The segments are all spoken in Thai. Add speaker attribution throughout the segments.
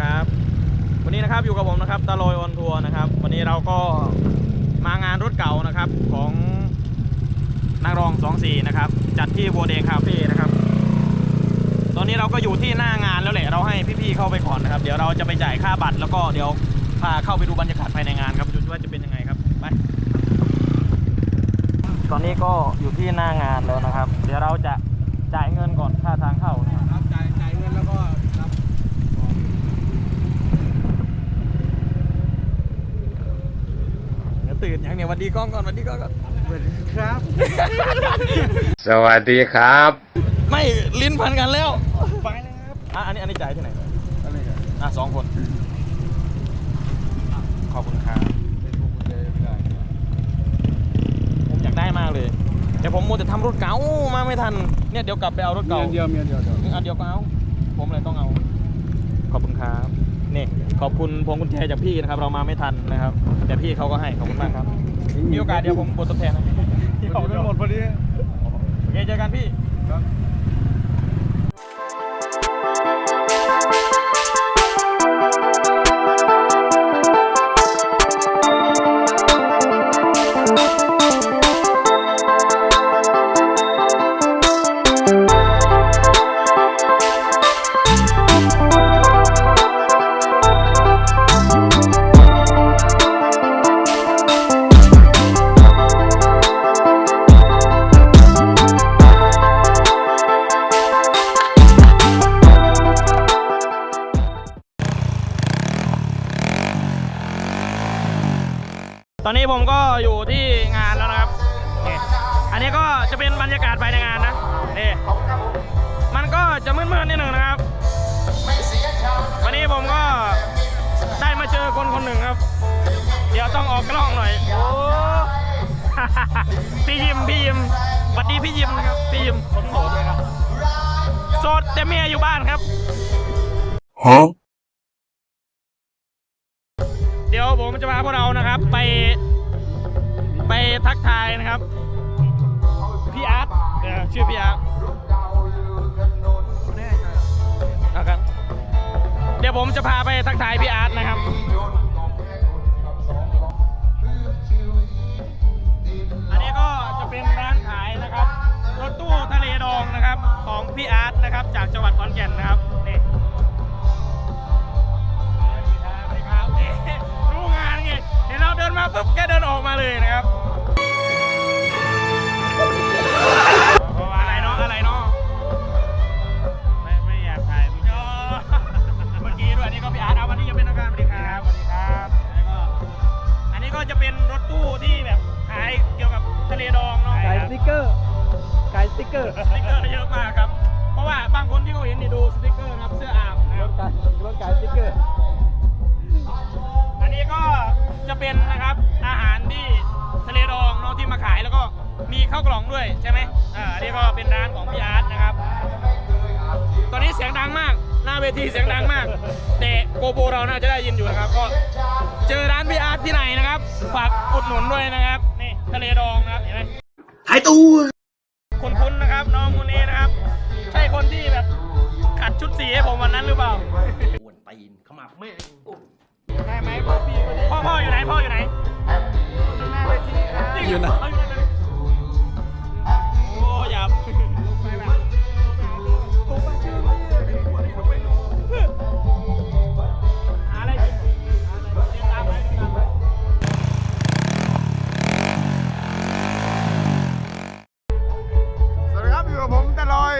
Speaker 1: ครับ วันนี้นะครับอยู่กับผมนะครับตาลอยออนทัวร์นะครับ วันนี้เราก็มางานรถเก่านะครับของนางรอง24นะครับ จัดที่โบเดงคาเฟ่นะครับ ตอนนี้เราก็อยู่ที่หน้างานแล้วแหละเราให้พี่ๆเข้าไปก่อนนะครับ เดี๋ยวเราจะไปจ่ายค่าบัตรแล้วก็เดี๋ยวพาเข้าไปดูบรรยากาศภายในงานครับดูว่าจะเป็นยังไงครับไปตอนนี้ก็อยู่ที่หน้างานแล้วนะครับ เดี๋ยวเราจะจ่ายเงินก่อนค่าทางเข้านะครับ
Speaker 2: รับจ่ายจ่ายเงินแล้วก็รับ
Speaker 1: เดี๋ยว ตื่นอย่างเนี้ยวันดีกล้องก่อนวันดีกล้องก่อน
Speaker 2: สวัสดีครับ
Speaker 3: สวัสดีครับ
Speaker 1: ไม่ลิ้นพันกันแล้ว
Speaker 2: ไปเลยครับ
Speaker 1: อะอันนี้อันนี้จ่ายที่ไหน
Speaker 2: อะไรกัน
Speaker 1: อะสองคน ขอบคุณครับ
Speaker 2: เป็นพวกกุญแจไม่ได้
Speaker 1: ผมอยากได้มากเลยแต่ผมมัวแต่ทำรถเก่ามาไม่ทันเนี่ยเดี๋ยวกลับไปเอารถ
Speaker 2: เมี
Speaker 1: เก่าย
Speaker 2: นเดียวเมียนเดียวเดียว
Speaker 1: อันเดียวก็เอาผมเลยต้องเอา ขอบคุณครับ นี่ขอบคุณพวงกุญแจจากพี่นะครับ เรามาไม่ทันนะครับ แต่พี่เขาก็ให้ขอบคุณมากครับ มีโอกาสเดี๋ยวผมบททดแทนนะ
Speaker 2: ที่เขาไม่หมดพอดี
Speaker 1: โอเคเจอกันพี่ ตอนนี้ผมก็อยู่ที่งานแล้วนะครับนี่อันนี้ก็จะเป็นบรรยากาศภายในงานนะนี่มันก็จะมืดๆนิดหนึ่งนะครับ วันนี้ผมก็ได้มาเจอคนคนหนึ่งครับ เดี๋ยวต้องออกกล้องหน่อย โอ้พี่ยิมพี่ยิมสวัสดีพี่ยิมนะครับ พี่ยิมคนโสดเลยครับ โสดแต่เมียอยู่บ้านครับเผมจะพาพวกเรานะครับ ไปไปทักทายนะครับพี่อาร์ตเออชื่อพี่อาร์ตเอาครับเดี๋ยวผมจะพาไปทักทายพี่อาร์ตนะครับ ด้วยใช่ไหมอ่าอันนี้ก็เป็นร้านของพี่อาร์ตนะครับ ตอนนี้เสียงดังมาก หน้าเวทีเสียงดังมาก แต่โกโบเราน่าจะได้ยินอยู่นะครับ ก็เจอร้านพี่อาร์ตที่ไหนนะครับ ฝากอุดหนุนด้วยนะครับ นี่ทะเลดองนะครับ เห็นไหมหายตู้คุ้นๆนะครับ น้องคนนี้นะครับ ใช่คนที่แบบขัดชุดสีให้ผมวันนั้นหรือเปล่า
Speaker 4: อ้วนตีนเข้ามาแม่ง
Speaker 1: ได้ไหมพ่อพี่พ่อพ่ออยู่ไหนพ่ออยู่ไหนอยู่ไหนอ ยู่ไหนโอ้ยับไปแบบหาอะไรกินหาอะไรเดินตามไปเดินตามไป
Speaker 2: สวัสดีครับอยู่กับผมตะลอย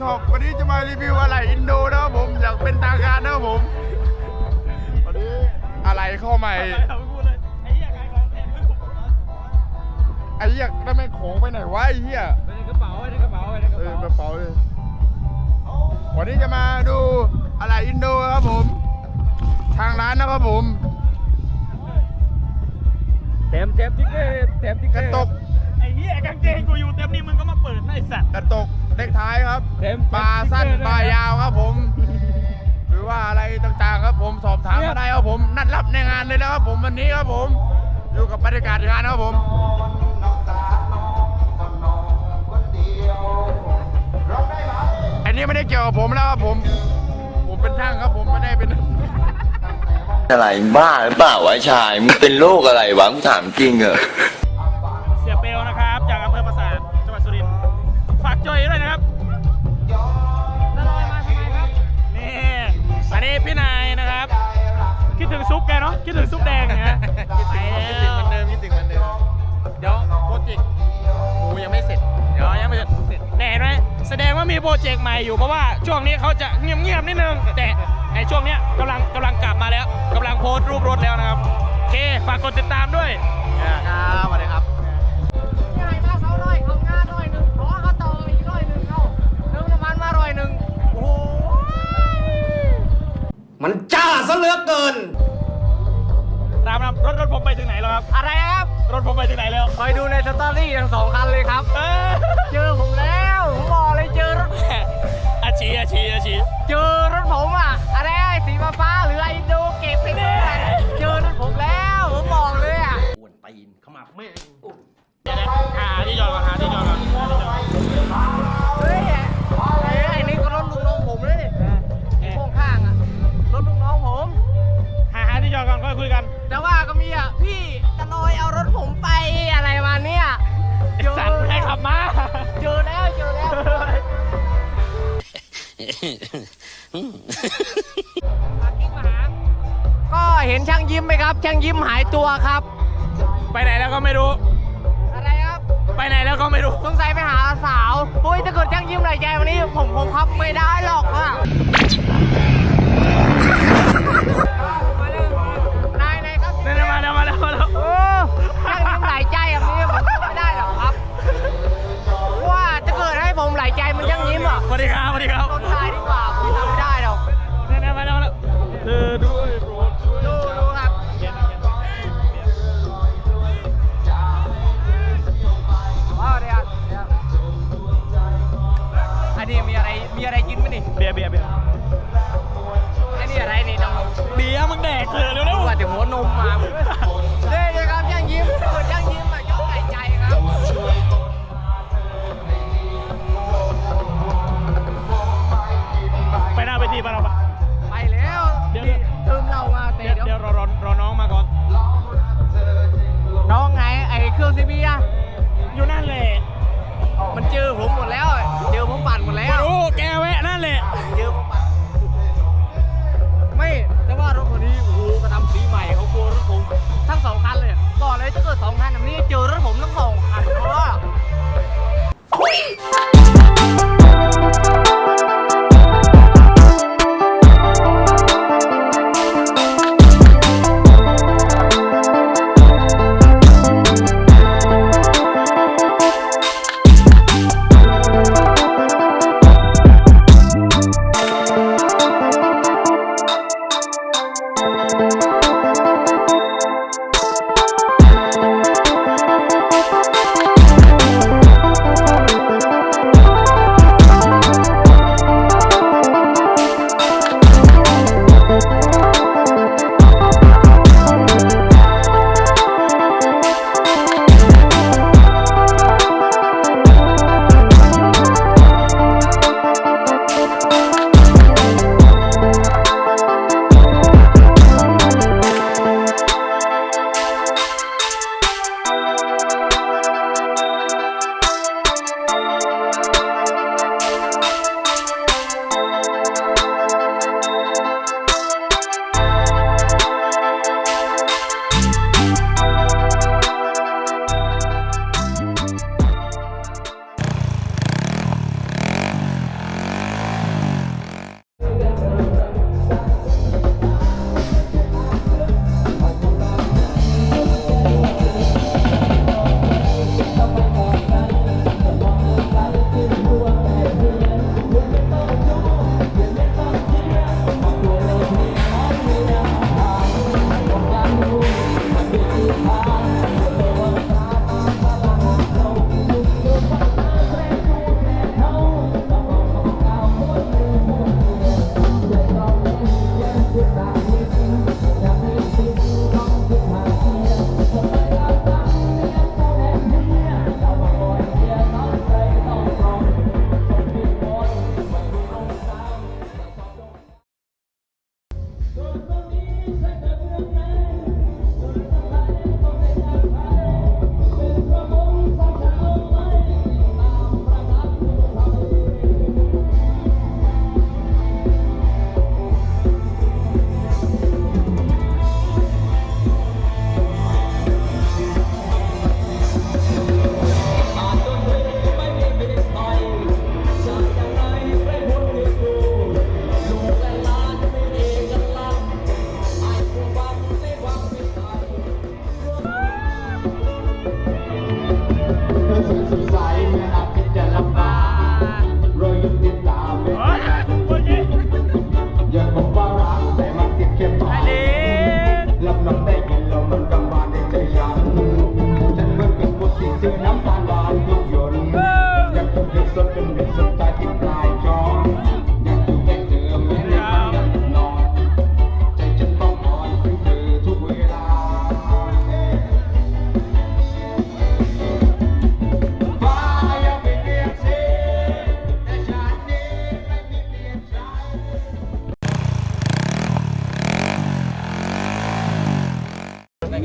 Speaker 2: ชอบวันนี้จะมารีวิวอะไรอินโดนะครับผมอยากเป็นทางการนะครับผมวันนี้อะไรเข้าใหม่
Speaker 1: เอาไปพูดเลยไอ้เหี้ยขายของแถมไม่ถูก
Speaker 2: ไอ้เหี้ยแล้วแม่งของไปไหนวะไอ้เหี้ย
Speaker 1: ไป เป๋าไปในกระเอ
Speaker 2: อ
Speaker 1: เป๋า
Speaker 2: กระเป๋าเลยวันนี้จะมาดูอะไรอินโดครับผม ทางร้านนะครับผม
Speaker 1: แถมแถมติ๊กเกอร์แถมติ๊ก
Speaker 2: ก
Speaker 1: เกอ
Speaker 2: ระ
Speaker 1: ร์
Speaker 2: ตก
Speaker 1: ไอ้เหี้ยกางเกงกูอยู่เต็มนี่มึงก็มาเปิดนะไอ้สัตว์
Speaker 2: กระตกเด็กท้ายครับ
Speaker 1: แถม
Speaker 2: ปลาสั้นปลายาวครับผม หรือว่าอะไรต่างๆครับผมสอบถามมาได้ครับผม นัดรับในงานเลยนะครับผมวันนี้ครับผม อยู่กับบรรยากาศงานครับผม นนี้ไม่ได้เกี่ยวกับผมแล้วครับผม ผมเป็นช่างครับผมไม่ได้เป็น
Speaker 5: อะไรบ้าหรือเปล่าวะชายมึงเป็นโรคอะไรวะกูถามจริงเหรอ
Speaker 1: เสียเปลวนะครับ จากอำเภอปราสาทจังหวัดสุรินทร์ฝากจอยด้วยนะครับนลอยมาทำไมครับนี่อันนี้พี่นายนะครับ คิดถึงซุปแกเนาะคิดถึงซุปแดงนะฮะไปแล้ว
Speaker 2: คิดถึงเหมือนเดิมคิดถึงเหมือนเดิมเดี๋ยวโปรเจกต์กูยังไม่เสร็จ
Speaker 1: เดี๋ยวยัง แสดงว่ามีโปรเจกต์ใหม่อยู่เพราะว่าช่วงนี้เขาจะเงียบๆนิดนึง แต่ไอช่วงเนี้ยกำลังกำลังกลับมาแล้วกำลังโพสต์รูปรถแล้วนะครับโอเคฝากกดติดตามด้วย
Speaker 2: ครับสวัสดีครับ
Speaker 6: ใหญ่มาเขาร้อยเขางาร้อยหนึ่งขอเขาต่ออีกร้อยหนึ่งเขาเติมน้ำมันมาร้อยหนึ่งโอ้โห
Speaker 4: มันจ้าซะเหลือเกิน
Speaker 1: ตามนะครับรถรถผมไปถึงไหนแล้วครับ
Speaker 6: อะไรนะครับ
Speaker 1: รถผมไปถึงไหนแล้ว
Speaker 6: คอยดูในสตอรี่ทั้งสองคันเลยครับ
Speaker 1: เออ
Speaker 6: เจอผมแล้วผมบอก เลยเจอรถ
Speaker 1: อาชีอาชีอาชี
Speaker 6: เจอรถผมอะอะไรไอ้สีฟ้าๆหรือไอ้โดเก็บไปเนี่ยเจอรถผมแล้วผมบอกเลยอะ
Speaker 4: อ้วนตีนเข้ามาแม่ง
Speaker 1: เดี๋ยวนะหาที่จอดก่อนหาที่จอดก่อนหาที่จอดก่อน
Speaker 6: เฮ้ยไอ้ไอ้นี่ก็รถลุงน้องผมเลยไอ้พ่วงข้างอะรถลุงน้องผม
Speaker 1: หาหาที่จอดก่อนค่อยคุยกัน
Speaker 6: แต่ว่าก็มีอะพี่จะลอยเอารถผมไปอะไรมาเนี่ย
Speaker 1: ไอ้สัตว์ให้ขับมา
Speaker 6: เจอแล้วเจอแล้ว ก็เห็นช่างยิ้มไหมครับ ช่างยิ้มหายตัวครับ
Speaker 1: ไปไหนแล้วก็ไม่รู้
Speaker 6: อะไรครับ
Speaker 1: ไปไหนแล้วก็ไม่รู้
Speaker 6: สงสัยไปหาสาวโอ้ยถ้าเกิดช่างยิ้มหน่อยใจวันนี้ ผมคงพับไม่ได้หรอกอะนายนายครับ
Speaker 1: นี่นมาแล้วมาแล้วมาแล้ว
Speaker 6: นี่เบียร์
Speaker 1: เบีย
Speaker 6: ร์
Speaker 1: เบียร์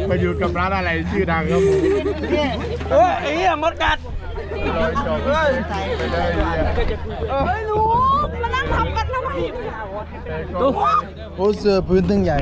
Speaker 2: ไปอยู่กับร้านอะไรชื่อดังครับผม
Speaker 1: โอ้ยไอ้เหี้ยมดกัด
Speaker 2: ร้อยจบไปเลยเนี่ย
Speaker 6: ไม่รู้มานั่งทำกันทำไม
Speaker 2: ดู
Speaker 7: โอ้เสื้อพื้นตึงใหญ่